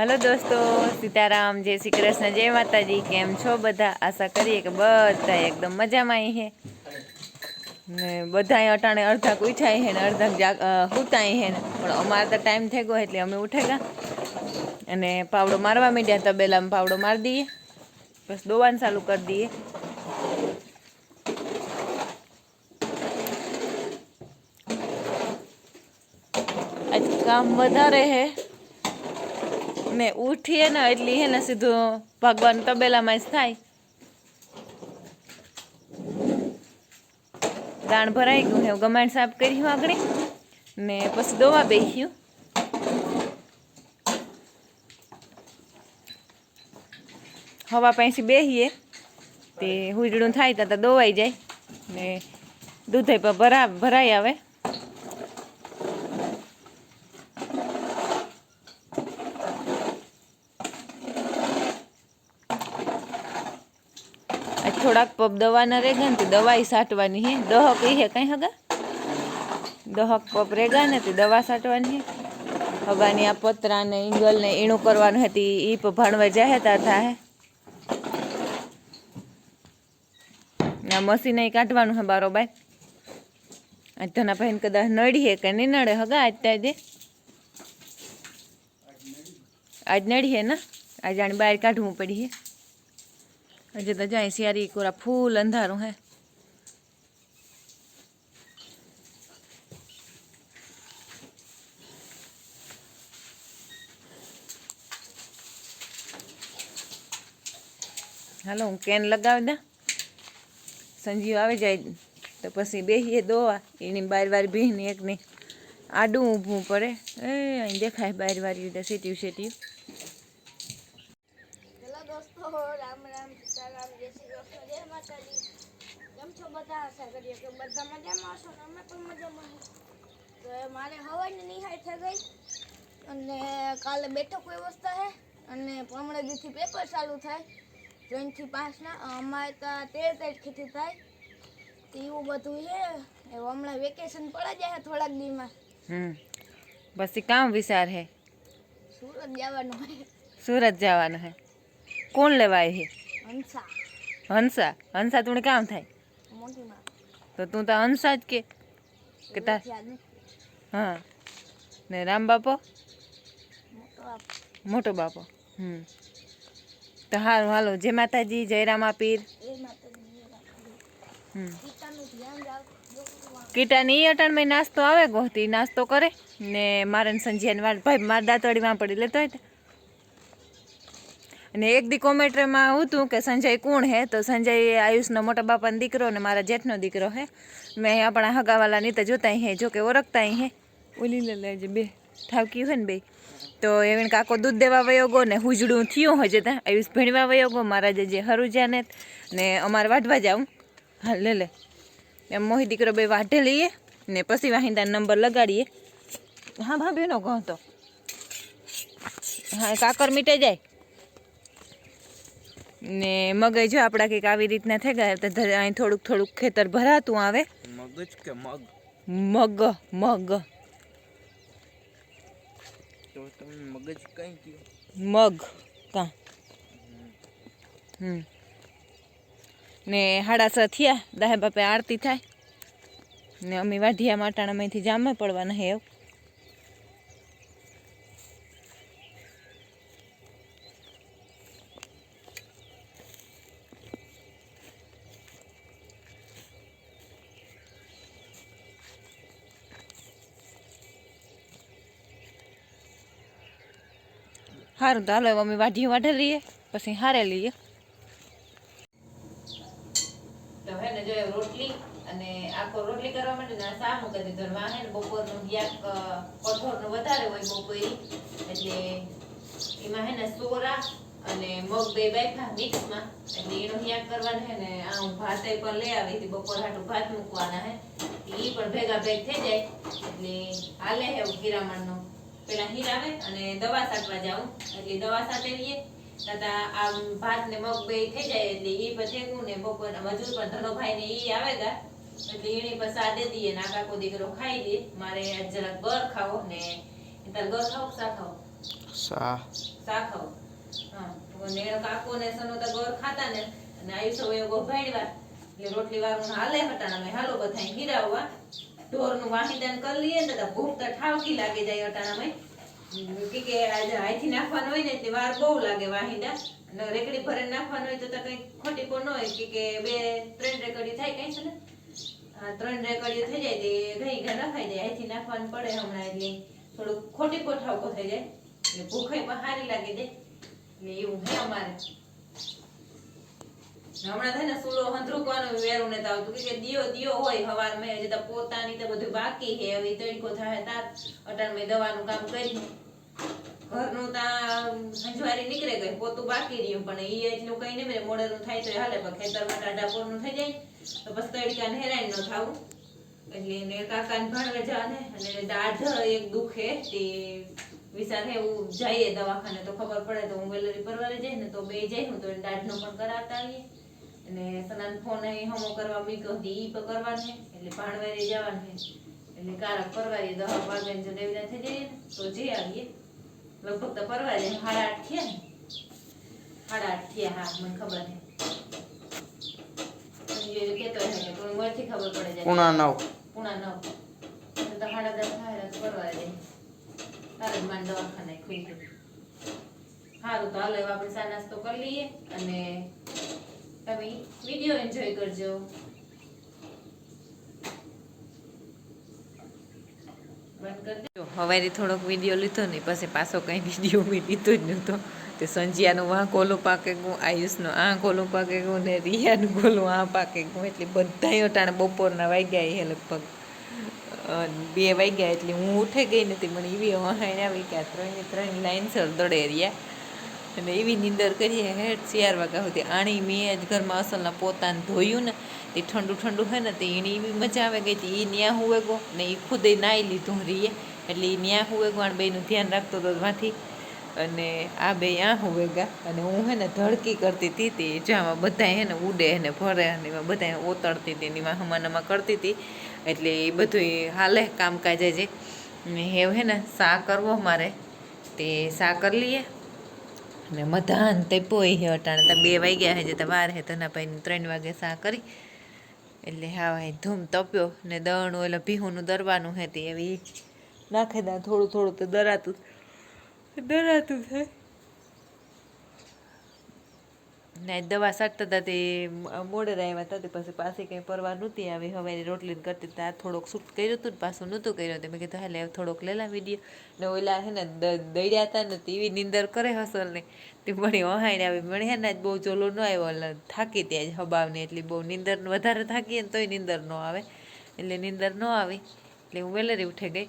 Hello દોસ્તો, સીતારામ, જય શ્રી કૃષ્ણ, જય માતાજી, કેમ છો બધા? આશા કરીએ કે બધા એકદમ મજામાં હે. ને બધા અટાણે અડધા ઉઠાય છે ને અડધા હુતાય છે ને. પણ અમારે તો ટાઈમ થઈ ગયો એટલે અમે ઉઠે ગયા અને પાવડો મારવા માંડ્યા તબેલામાં પાવડો મારી દઈએ. બસ દોવાનું ચાલુ કરી દઈએ. આજ કામ વધારે હે. ને ઉઠીએ ને એટલી હે ને સીધું ભગવાન તબેલામાં જ થાય. દાણ ભરાઈ ગયું હે ગમાણ સાફ કરી આગળ. ને પછી દોવા બેસ્યું. હવા પાંસી બેસીએ તે હુજડું થાય ત્યાં દોવાઈ જાય. ને દૂધ ભરા ભરાઈ આવે. આ થોડાક દવા દવાના રેગા ને દવાઈ સાટવાની હે. દહક એ હે કઈ હગા? દહક પપ રેગા ને તે દવા સાટવાની હે. હગાની આ પતરા ને ઈંગલ ને ઈણું કરવાનું હતી ઈ ભણવા જાય તા થાય આ મશીન કાઢવાનું હે બારોબાર આજ તના ભાઈને કદાચ નડી હે કે નહીં નડે હગા? આજ ત્યાં આજ નડી હે ને? આજ આની બહાર કાઢવું પડી હે. હજી તો જાય શિયારી કોરા ફૂલ અંધારું હે હાલો, હું કેન લગાવી દા સંજીવ આવી જાય, તો પછી બેસીએ દોવા એની બાર વાર બેહીને એકની આડું ઊભું પડે. એ, અહીં દેખાય બાર વાર સીટ્યું સીટ્યું હેલો દોસ્તો રામ રામ સીતારામ જય શ્રી કૃષ્ણ જય માતાજી કેમ છો બધા આશા કરીએ કે બધા મજામાં હશો ને અમે પણ મજામાં છીએ. તો એ મારે હવાની નિહાળ થઈ ગઈ અને કાલે બેઠક વ્યવસ્થા છે અને પમણે દીથી પેપર ચાલુ થાય. ત્રણથી પાંચના અમારે તો તેર તારીખથી થાય. તો એવું બધું છે. એ હમણાં વેકેશન પડી જાય થોડાક દીમાં હમ. પછી કામ વિચાર હે? સુરત જવાનું હોય. સુરત જવાનું હે. કોણ લેવા આવી હે? હંસા. હંસા? હંસા તું કામ થાય. મોટી માં તો તું તો હંસા જ કે. કે તાર યાદ નથી. હા. ને રામ બાપો? મોટો આપ મોટો બાપો. હમ. તો હારું હાલો જય માતાજી, જય રામા પીર. એ માતાજી રાખજો હમ. પિતાનું ધ્યાન રાખજો કીટાની ઈ અટાણમાં નાસ્તો આવે ગોતી નાસ્તો કરે, ને મારે ને સંજયને વાર ભાઈ મારા દાંતવાડીમાં પડી, લેતો હોય તો અને એક દી કોમેન્ટમાં હતું કે સંજય કોણ હે? તો સંજય આયુષનો મોટા બાપાનો દીકરો ને મારા જેઠનો દીકરો હે. મેં આપણા હગાવાલા ની તો જોતા હે જો કે ઓળખતા હે. ઓલી લે લેજે બે ઠાવકી હોય ને બે. તો એવીને કાકો દૂધ દેવા વયો ગયો ને હુજડું થયું હજે ત્યાં એવી ભણવા વયો ગયો મારા જે હરુજાને ને અમારે વાઢવા જાઉં. હા લે લે. એમ મોહી દીકરો બે વાઢે લઈએ ને પછી વાહિંદા નંબર લગાડીએ. હા ભાભીનો કહો તો. હા કાકર મીટે જાય. ને મગજ જો આપણા કંઈક આવી રીતના થઈ ગયા તો અહીં થોડુંક થોડુંક ખેતર ભરાતું આવે. મગજ કે મગ? મગ મગ. તો તમે મગજ કઈ કયો મગ. કા? હમ. ને હાડા છ થયા. દાહે બાપે આરતી થાય. ને અમે વાઢિયા માટાણામાંથી જામે પડવાના હે એવું. સારું તો હાલો, હવે અમે વાઢી વાઢે લઈએ પછી હારે લઈએ. તો હે ને, જો એ રોટલી અને આખો રોટલી કરવા માટે ને સા મૂકી દીધો. ને વાહે ને બપોરનું યાક કઠોરનું વધારે હોય બપોરી. એટલે એમાં હે ને સોરા અને મગ બે બાફા મિક્સમાં. એટલે એનો યાક કરવાનો હે ને, આ હું ભાતે પણ લઈ આવી હતી, બપોર હાટું ભાત મૂકવાના હે. ઈ પણ ભેગા ભેગ થઈ જાય. એટલે હાલે હે એવું ગિરામણનો પેલા હીર આવે અને દવા સાટવા જાઉં. એટલે દવા સાટે લઈએ તથા આમ ભાત ને મગ બે થઈ જાય એટલે એ પછી હું ને બપોર મજૂર પણ ધનોભાઈ ને એ આવે ગા. એટલે એની પર સાદે દઈએ નાકા કો દીકરો ખાઈ દે મારે જરાક બર ખાવો ને તાર ગર ખાવ સા ખાવ? સા. સા ખાવ. હા તો નેણ કાકો ને સનોતા ગોર ખાતા ને. અને આયુષો એ ગો ભાણવા. એટલે રોટલી વાળું હાલે હતા અમે હાલો બધા હીરાવવા ઢોરનું વાહિદાન કરી લઈએ ને તો ભૂખ તો ઠાવકી લાગી જાય અટાણામાં. કે હાથથી નાખવાનું હોય ને તે વાર બહુ લાગે વાહિદા અને રેકડી ભરે નાખવાનું હોય તો કઈ ખોટી પણ ન હોય. કે બે, ત્રણ રેકડી થાય કઈ છે ને? ત્રણ રેકડીઓ થઈ જાય તે ઘણી ઘા નખાઈ જાય. હાથથી નાખવાનું પડે હમણાં એટલે થોડુંક ખોટી કોઠાવકો થઈ જાય. એટલે ભૂખે પણ સારી લાગી જાય. એટલે એવું હે અમારે. હમણાં થાય ને સૂરો હંધ્રુકવાનું વેરું નથી આવતું કે દિયો દિયો હોય હવાર મેં તો પોતાની તો બધું બાકી છે. હવે તડકો થાય તાત અટાણ મેં દવાનું કામ કરી ઘરનું ત્યાં સંજવારી નીકળે ગઈ. પોતું બાકી રહ્યું. પણ એ એટલું કઈ નહીં મેં મોડેનું થાય તો હાલે. પણ ખેતરમાં ટાટા પોરનું થઈ જાય. તો પછી તડકાને હેરાન ન થાવું. એટલે એને કાકાને ભણવા જાને અને દાઢ એક દુખે તે વિચાર હે એવું જઈએ દવાખાને. તો ખબર પડે તો હું વેલરી પરવારે જઈએ ને તો બે જઈ હું તો દાઢનો પણ કરાવતા આવીએ. અને સનાન ફોન અહીં હમો કરવા મીકો હતી ઈ કરવાનું છે એટલે ભાણવારી જવાનું. છે એટલે કારક પરવારી દહ વાગે જો દેવીના થઈ જઈએ તો જે આવીએ. લગભગ તો પરવારે સાડા આઠ થયા ને. સાડા આઠ થયા હા મને ખબર છે. ખબર પડે જાય. પૂણા નવ. પૂણા નવ. તો સાડા દસ થાય તો જાય તારે માન દવાખાને ગયું. સારું તો હાલો હવે આપણે સા નાસ્તો કરી લઈએ અને તમે વીડિયો એન્જોય કરજો. હવારે થોડોક વીડિયો લીધો ને, પછી પાછો કઈ વીડિયો મેં લીધો જ નહોતો. તે સંજિયાનું વાં કોલું પાકે ગયું, આયુષનું આ કોલું પાકે ગયું ને રિયાનું કોલું આ પાકે ગયું. એટલે બધા અટાણે બપોરના વાગ્યા એ લગભગ. બે વાગ્યા એટલે હું ઉઠે ગઈ નથી મને એવી વહાણ આવી કે આ ત્રણે ત્રણ લાઈનસર દોડે રહ્યા. અને એવી નીંદર કરીએ હેઠ ચાર વાગ્યા સુધી. આણી મેં જ ઘરમાં અસલના પોતાને ધોયું ને, તે ઠંડુ ઠંડુ હોય ને, તે એની એવી મજા આવે ગઈ હતી. એ ન્યા હું ગો ને એ ખુદે નાહી લીધું રીએ એટલે એ ન્યા હું ગો અને બેનું ધ્યાન રાખતો હતો માંથી. અને આ બે આ હુવે ગા અને હું હે ને ધડકી કરતી હતી તે જામાં બધા હે ને ઉડે ને ભરે અને એમાં બધા ઓતરતી હતી ને એમાં હમાનામાં કરતી હતી. એટલે એ બધું હાલે કામકાજ જે. હેવ હે ને, સા કરવો મારે. તે સા કરી લઈએ ને મધાન તે પોઈ હે અટાણે. તો બે વાગ્યા હે જે તો વાર હે તના ભાઈ ત્રણ વાગે સા કરી. એટલે હા ભાઈ ધૂમ તપ્યો ને દણું એટલે ભીહુંનું દરવાનું હતી એવી. નાખે દા થોડું થોડું તો દરાતું. દરાતું થાય ને દવા સાટતા હતા તે મોડે આવ્યા હતા, પછી પાછી કંઈ પરવા નહોતી આવી. હવે રોટલી કરતી ત્યાં થોડોક શૂટ કર્યું હતું ને પાછું નહોતું કર્યું તે મેં કીધું, હાલે થોડોક લેલા વીડિયો. ને ઓલા હે ને દડ્યા હતા ને એવી નીંદર કરે હસલ ને તે મણી ઓહાઈને આવી. મળી હે ને જ બહુ ચોલો ન આવ્યો થાકી ત્યાં જ હબાવને એટલી બહુ. નીંદર વધારે થાકીએ ને તોય નીંદર ન આવે. એટલે નીંદર ન આવી. એટલે હું વેલેરી ઉઠે ગઈ.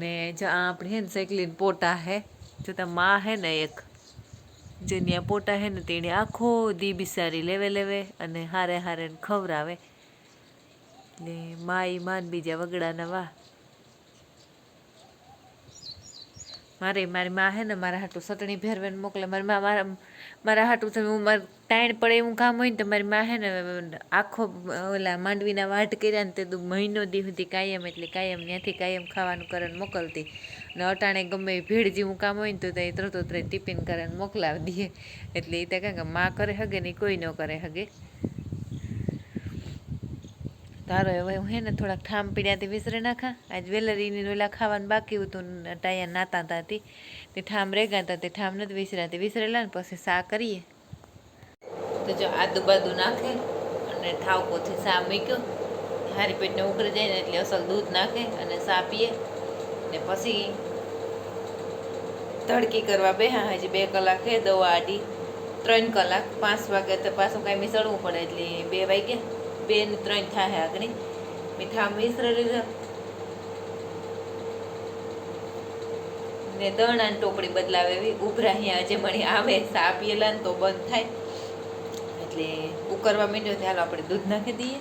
ને જો આ આપણી હે ને સાયકલીન પોટા હે જો તા માં હે ને એક જેની આ પોટા હે ને તેણે આખો દી બિસારી લેવે લેવે અને હારે હારે ખવરાવે ને માઈ માન બીજા વગડાના વાહ. મારે, મારી મા હે ને મારા હાટું સટણી ભેરવીને મોકલે. મારી મા, મારા મારા હાટું તમે હું મારે ટાઈણ પડે એવું કામ હોય ને તો મારી માં હે ને આખો, ઓલા માંડવીના વાટ કર્યા ને તે તું મહિનો દી સુધી કાયમ એટલે કાયમ ત્યાંથી કાયમ ખાવાનું કરીને મોકલતી. ને અટાણે ગમે ભીડ જેવું કામ હોય ને તો તે તરત તરત ટિફિન કરીને મોકલાવી દઈએ એટલે એ તો કે માં કરે હગે ને કોઈ ન કરે હગે. તારો હવે હું હે ને થોડાક ઠામ પીડ્યાથી વિસરી નાખા. આજ વેલરીની ઓલા ખાવાનું બાકી હતું ટાયા નાતા હતા તે ઠામ રેગાતા તે ઠામ નથી વિસરાતી. વિસરેલા ને પછી સા કરીએ. તો જો આદુ બાદુ નાખે અને ઠાવકોથી સા મૂક્યો હારી પેટને ઉકળી જાય ને એટલે અસલ દૂધ નાખે અને સા પીએ. ને પછી તડકી કરવા બેહા હજી બે કલાક છે દવા આડી, ત્રણ કલાક, પાંચ વાગે તો પાછું કાંઈ મિસળવું પડે એટલે બે વાગે બે ને ત્રણ થાય આગળ. મીઠા મિશ્ર લીધા. ને દણાની ટોપડી બદલાવે એવી. ઉભરા અહીંયા જે મળી આવે સા પીએલા ને તો બંધ થાય. એટલે ઉકરવા માંડ્યો તો હાલો આપણે દૂધ નાખી દઈએ.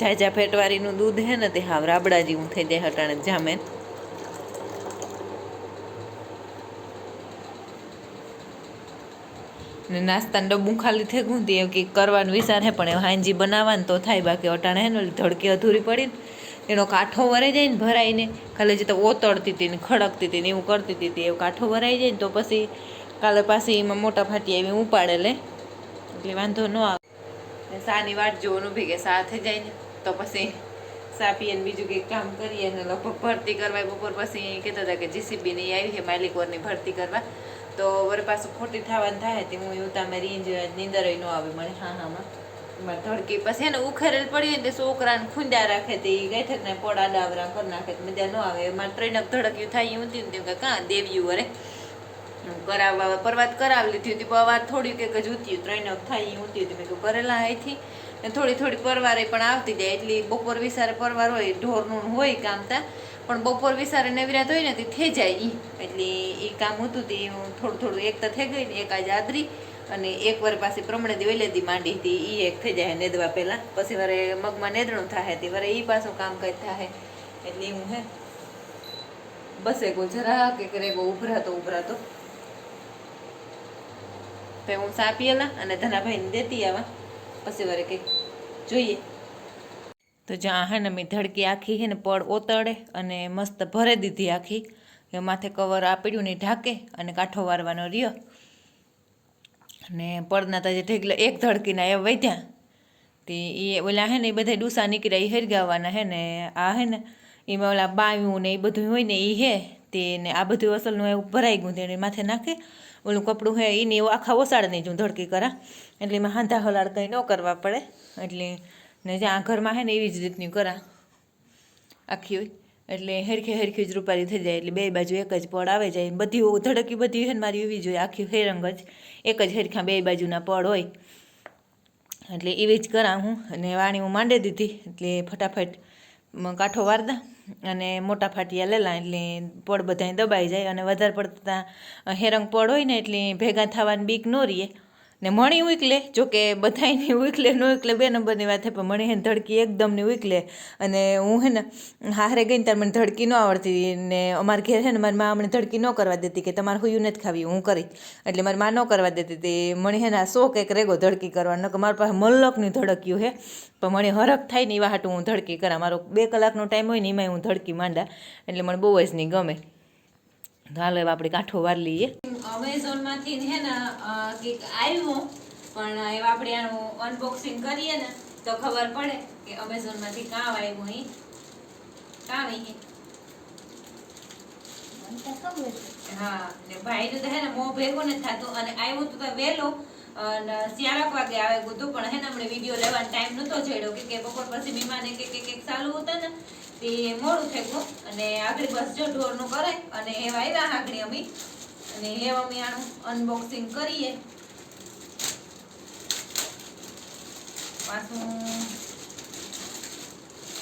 ઝાઝા ફેટવારીનું દૂધ હે ને તે હાવ રાબડા જેવું થઈ જાય હટાણે જામે. ને નાસ્તાનો ડબ્બું ખાલી થઈ ગયું તે કે કરવાનું વિચાર પણ એ હાંજી બનાવવાનું તો થાય, બાકી અટાણે હે ધડકી અધૂરી પડી એનો કાંઠો વરાઈ જાય ને ભરાઈને, ખાલી જે તો ઓતળતી હતી ને ખડકતી હતી ને એવું કરતી હતી, એવું કાંઠો ભરાઈ જાય ને તો પછી કાલે પાછી એમાં મોટા ફાટી આવી ઉપાડે લે એટલે વાંધો ન આવે. સાની વાટ જોવાનું ભી કે સા થઈ જાય ને તો પછી સા પીએ બીજું કંઈક કામ કરીએ ને લગભગ ભરતી કરવા બપોર પછી કહેતા હતા કે જીસીબી ની આવી છે માલિકોરની ભરતી કરવા. તો વર પાછું ખોટી થવાની થાય તે હું તમે રીંજ નીંદર ન આવે મને હા હામાં મારે ધડકી પછી એને ઉખેરેલ પડી ને છોકરાને ખૂંદ્યા રાખે તે ગેઠક ને પોડા ડાવરા કરી નાખે મજા ન આવે. મારે ટ્રેનક ધડક્યું થાય એવું થયું કે કાં દેવ્યું વરે? કરાવવા પરવાત કરાવી લીધી હતી, પણ અવાજ થોડી કંઈક જ ઉત્યું ત્રણ થાય એવું હતી હતી. મેં કીધું કરેલા અહીંથી ને થોડી થોડી પરવારે પણ આવતી જાય, એટલી બપોર વિસારે પરવાર હોય, ઢોરનું હોય કામ તા પણ બપોર વિસારે નવરાત હોય ને તે થઈ જાય ઈ. એટલે એ કામ હતું તે હું થોડું થોડું એક તો થઈ ગઈ ને એક આજે આદરી અને એક વાર પાસે પ્રમણે દી વેલેદી માંડી હતી એ એક થઈ જાય નેદવા પહેલાં. પછી વારે મગમાં નેદણું થાય તે, વારે એ પાછું કામ કઈ થાય એટલે હું હે, બસે કો જરા કે કરે ગો ઉભરાતો ઉભરાતો તો. હું સાપીએલા અને ધનાભાઈને દેતી આવા. પછી વારે કંઈક જોઈએ. તો જ્યાં હે ને મેં ધડકી આખી હે ને પડ ઓતળે અને મસ્ત ભરે દીધી આખી. એ માથે કવર આપડ્યું ને ઢાકે અને કાંઠો વારવાનો રહ્યો. અને પડના તાજે ઢેકલા એક ધડકીના એ વધ્યા. તે એ ઓલા હે ને એ બધા ડૂસા નીકળ્યા એ હેરગાવાના હે ને આ હે ને એમાં ઓલા બાયું ને એ બધું હોય ને એ હે તે ને આ બધું અસલનું એવું ભરાઈ ગયું તેને માથે નાખે. ઓલું કપડું હે એને એવું આખા ઓસાડ નહીં જો ધડકી કરા. એટલે એમાં હાંધા હલાડ કંઈ ન કરવા પડે. એટલે ને જ્યાં ઘરમાં હે ને એવી જ રીતની કરા. આખી હોય. એટલે હેરખે હેરખી જ રૂપારી થઈ જાય. એટલે બે બાજુ એક જ પડ આવે જાય. બધી ધડકી બધી હે ને મારી એવી જ હોય. આખી હેરંગ જ. એક જ હેરખા બે બાજુના પડ હોય. એટલે એવી જ કરા હું. અને વાણી હું માંડી દીધી. એટલે ફટાફટ કાંઠો વારદા અને મોટા ફાટિયા લેલા. એટલે પડ બધાય દબાઈ જાય. અને વધારે પડતા હેરંગ પડ હોય ને એટલે ભેગા થવાની બીક ન રહીએ ને મણી ઉકલે, જોકે બધાયની ઉકલે ન ઉકલે, બે નંબરની વાત થાય પણ મણી હે ધડકી એકદમની ઉકલે. અને હું હે ને હારે ગઈ ને ત્યારે મને ધડકી ન આવડતી ને અમારા ઘેર હે ને મારી મા અમને ધડકી ન કરવા દેતી કે તમારે હુયું નથી ખાવી, હું કરી એટલે મારી મા ન કરવા દેતી તે મણી હે ને આ શોખ એક રેગો ધડકી કરવાનો કે મારી પાસે મલ્લકની ધડક્યું હે. પણ મને હરખ થાય ને એવા હાટું હું ધડકી કરા. મારો બે કલાકનો ટાઈમ હોય ને એમાંય હું ધડકી માંડા. એટલે મને બહુ જ નહીં ગમે. તો હાલો હવે આપણે કાંઠો વાર લઈએ. અમેઝોનમાંથી હે ને કંઈક આવ્યું પણ એવા આપણે આનું અનબોક્સિંગ કરીએ ને તો ખબર પડે કે અમેઝોનમાંથી કામ આવ્યું અહીં. કામ અહીં હા ને ભાઈનું તો હે ને મોં ભેગું નથી થતું અને આવ્યું તો વહેલું અને સિયાળક વાગે આવે બધું પણ હે ને હમણાં વીડિયો લેવાનો ટાઈમ નહોતો જડ્યો કે કે બપોર પછી બીમાને કે કે કંઈક ચાલુ હતા ને, તે મોડું થઈ અને આગળ બસ જો ઢોરનું કરે અને એવા આવ્યા આગળ અમે. અને એ અમે આનું અનબોક્સિંગ કરીએ. પાછું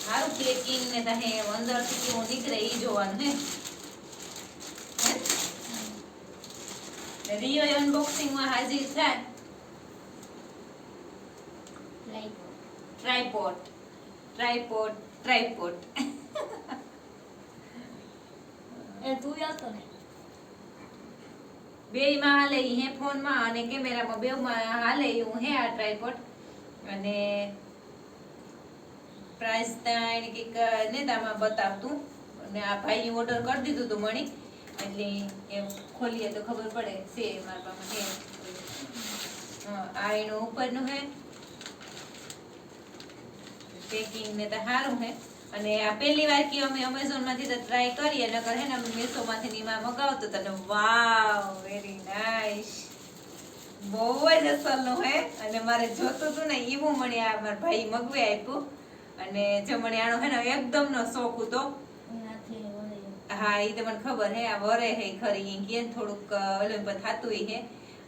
સારું પેકિંગ ને તો અંદરથી કેવું નીકળે એ જોવાનું હે. રિયો અનબોક્સિંગમાં હાજર થાય. ટ્રાયપોડ ટ્રાયપોડ ટ્રાયપોડ એ તું હતો ને બે માં હાલે હે ફોનમાં અને કેમેરામાં બે માં હાલે એવું હે આ ટ્રાયપોડ અને પ્રાઇસ કે ને નેતામાં બતાવતું. અને આ ભાઈ ઓર્ડર કરી દીધું હતું મણી. એટલે એ ખોલીએ તો ખબર પડે છે મારા પાસે હે. હા, આ એનું ઉપરનું હે. પેકિંગ ને તો સારું હે. અને આ પહેલી વાર કે અમે અમેઝોનમાંથી તો ટ્રાય કરીએ નકર હે ને અમે મીશો નીમા મગાવતો તને વાવ વેરી નાઇસ બહુ જ અસલનું હે. અને મારે જોતું હતું ને એવું મને આ મારા ભાઈ મગવે આપ્યું. અને જો મને આનો હે ને એકદમ નો શોખ હતો. હા એ તો મને ખબર હે આ વરે હે ખરી કે થોડુંક ઓલું પણ થાતું હે.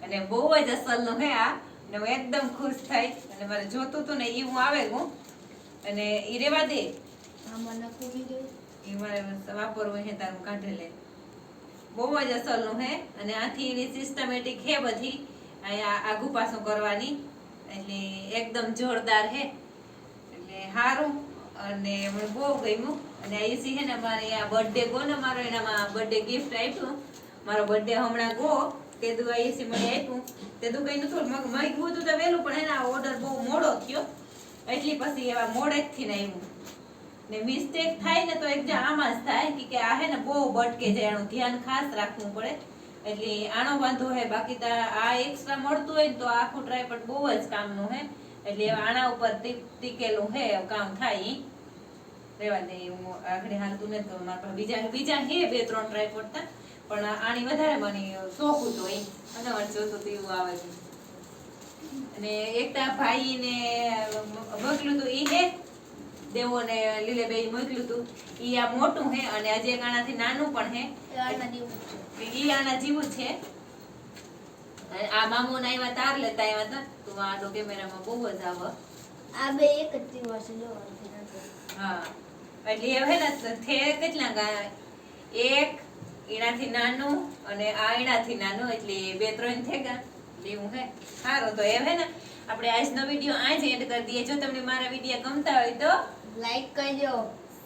અને બહુ જ અસલનું હે આ. ને હું એકદમ ખુશ થઈ. અને મારે જોતું હતું ને એવું આવે હું. અને ઈ રેવા દે. આમાં નખું દે. ઈ મારે વાપરવું હે તારું કાઢે લે. બહુ જ અસલનું હે અને આથી એની સિસ્ટમેટિક હે બધી. અહીંયા આગુ પાછું કરવાની. એટલે એકદમ જોરદાર હે. એટલે સારું અને મને બહુ ગમ્યું. અને આ એસી હે ને મારે આ બર્થડે ગો ને મારો એનામાં બર્થડે ગિફ્ટ આપ્યું. મારો બર્થડે હમણાં ગો. તે દુ એસી મને આપ્યું. તે દુ કઈ નતું મગ મગ્યું હતું તો વહેલું પણ એના ઓર્ડર બહુ મોડો થયો. એટલી પછી એવા મોડેથી ને ને મિસ્ટેક થાય ને તો એક આમાં જ થાય કે આ હે ને બહુ બટકે જાય એનું ધ્યાન ખાસ રાખવું પડે. એટલે આનો વાંધો હે, બાકી તો આ એક્સ્ટ્રા મળતું હોય ને તો આખું ટ્રાયપોડ બહુ જ કામનું હે. એટલે આના ઉપર ટીક ટીકેલું હે કામ થાય. રેવા દે, હું આગળ હાલતું નથી તો મારા બીજા બીજા હે બે ત્રણ ટ્રાયપોડ તા પણ આની વધારે મને શોખ હતો એ અને વર્ષો સુધી એવું આવે છે. અને એકતા ભાઈ ને મોકલું હતું ઈ હે? દેવો ને લીલે બે મોકલ્યું હતું ઈ આ મોટું હે અને એક આનાથી નાનું પણ હે. ઈ આના જેવું છે. આ મામો ના એવા તાર લેતા આવ્યા હતા તો આડો કેમેરામાં બહુ જ આવે. આ બે એક જ જેવા છે જો હા. એટલે એ હે ને થે કેટલા ગા એક એનાથી નાનું અને આ એનાથી નાનું એટલે બે ત્રણ થેગા એવું હે. સારું તો એ હે ને આપણે આજનો વીડિયો આ જ એન્ડ કરી દઈએ. જો તમને મારા વીડિયો ગમતા હોય તો લાઈક કરજો.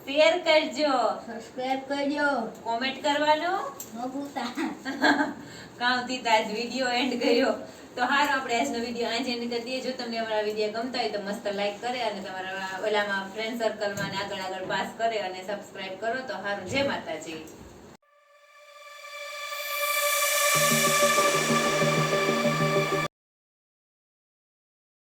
શેર કરજો. સબસ્ક્રાઇબ કરજો. કોમેન્ટ કરવાનું. ન ભૂલતા. કામથી તાજ વીડિયો એન્ડ કર્યો. તો હારું આપણે આજનો વીડિયો આજ એન્ડ કરી દઈએ. જો તમને અમારા વીડિયો ગમતા હોય તો મસ્ત લાઈક કરે અને તમારા ઓલામાં ફ્રેન્ડ સર્કલમાં આગળ આગળ પાસ કરે અને સબસ્ક્રાઇબ કરો તો હારું. જય માતાજી.